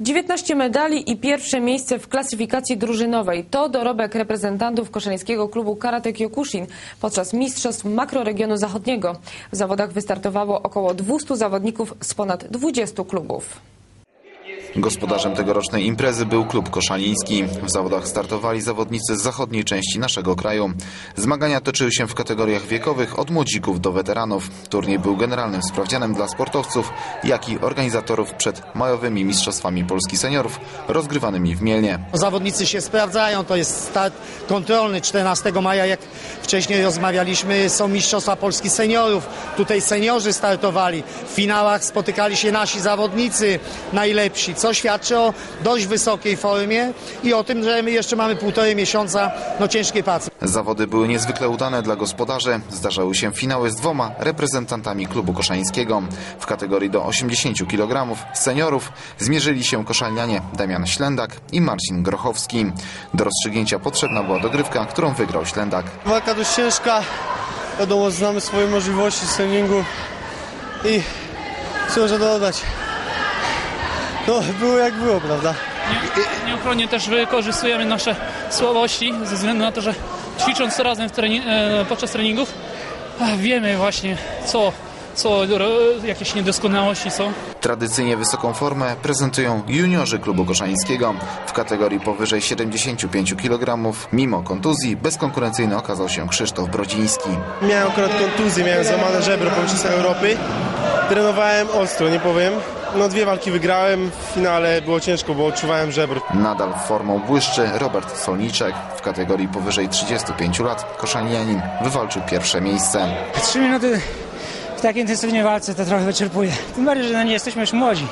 19 medali i pierwsze miejsce w klasyfikacji drużynowej to dorobek reprezentantów koszalińskiego klubu Karate Kyokushin podczas Mistrzostw Makroregionu Zachodniego. W zawodach wystartowało około 200 zawodników z ponad 20 klubów. Gospodarzem tegorocznej imprezy był klub koszaliński. W zawodach startowali zawodnicy z zachodniej części naszego kraju. Zmagania toczyły się w kategoriach wiekowych od młodzików do weteranów. Turniej był generalnym sprawdzianem dla sportowców, jak i organizatorów przed majowymi mistrzostwami Polski seniorów rozgrywanymi w Mielnie. Zawodnicy się sprawdzają, to jest start kontrolny 14 maja, jak wcześniej rozmawialiśmy, są Mistrzostwa Polski Seniorów. Tutaj seniorzy startowali. W finałach spotykali się nasi zawodnicy najlepsi, co świadczy o dość wysokiej formie i o tym, że my jeszcze mamy półtorej miesiąca no, ciężkiej pracy. Zawody były niezwykle udane dla gospodarzy. Zdarzały się finały z dwoma reprezentantami klubu koszańskiego. W kategorii do 80 kg seniorów zmierzyli się koszalnianie Damian Ślendak i Marcin Grochowski. Do rozstrzygnięcia potrzebna była dogrywka, którą wygrał Ślendak. Walka dość ciężka. Wiadomo, znamy swoje możliwości z treningu i co można dodać. No, było jak było, prawda? Nie- Nieuchronnie też wykorzystujemy nasze słabości ze względu na to, że ćwicząc razem w trening, e, podczas treningów wiemy właśnie co, co jakieś niedoskonałości są. Tradycyjnie wysoką formę prezentują juniorzy klubu koszańskiego. W kategorii powyżej 75 kg, mimo kontuzji, bezkonkurencyjny okazał się Krzysztof Brodziński. Miałem akurat kontuzję, miałem złamane żebro po Europy. Trenowałem ostro, nie powiem. No dwie walki wygrałem, w finale było ciężko, bo odczuwałem żebro. Nadal formą błyszczy Robert Solniczek. W kategorii powyżej 35 lat koszalianin wywalczył pierwsze miejsce. Trzy minuty w takiej intensywnej walce to trochę wyczerpuje. Tym bardziej, że no nie jesteśmy już młodzi.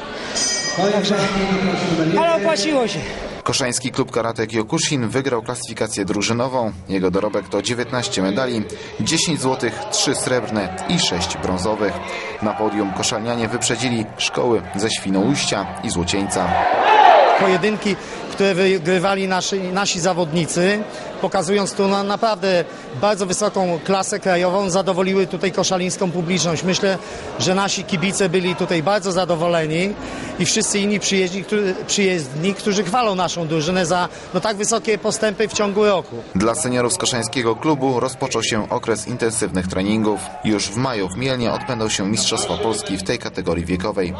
Także, ale opłaciło się. Koszański klub karate Kyokushin wygrał klasyfikację drużynową. Jego dorobek to 19 medali, 10 złotych, 3 srebrne i 6 brązowych. Na podium koszalnianie wyprzedzili szkoły ze Świnoujścia i Złocieńca. Pojedynki, które wygrywali nasi, nasi zawodnicy, pokazując tu na, naprawdę bardzo wysoką klasę krajową, zadowoliły tutaj koszalińską publiczność. Myślę, że nasi kibice byli tutaj bardzo zadowoleni i wszyscy inni przyjezdni, którzy, przyjezdni, którzy chwalą naszą drużynę za no, tak wysokie postępy w ciągu roku. Dla seniorów z koszańskiego klubu rozpoczął się okres intensywnych treningów. Już w maju w Mielnie odbędą się Mistrzostwa Polski w tej kategorii wiekowej.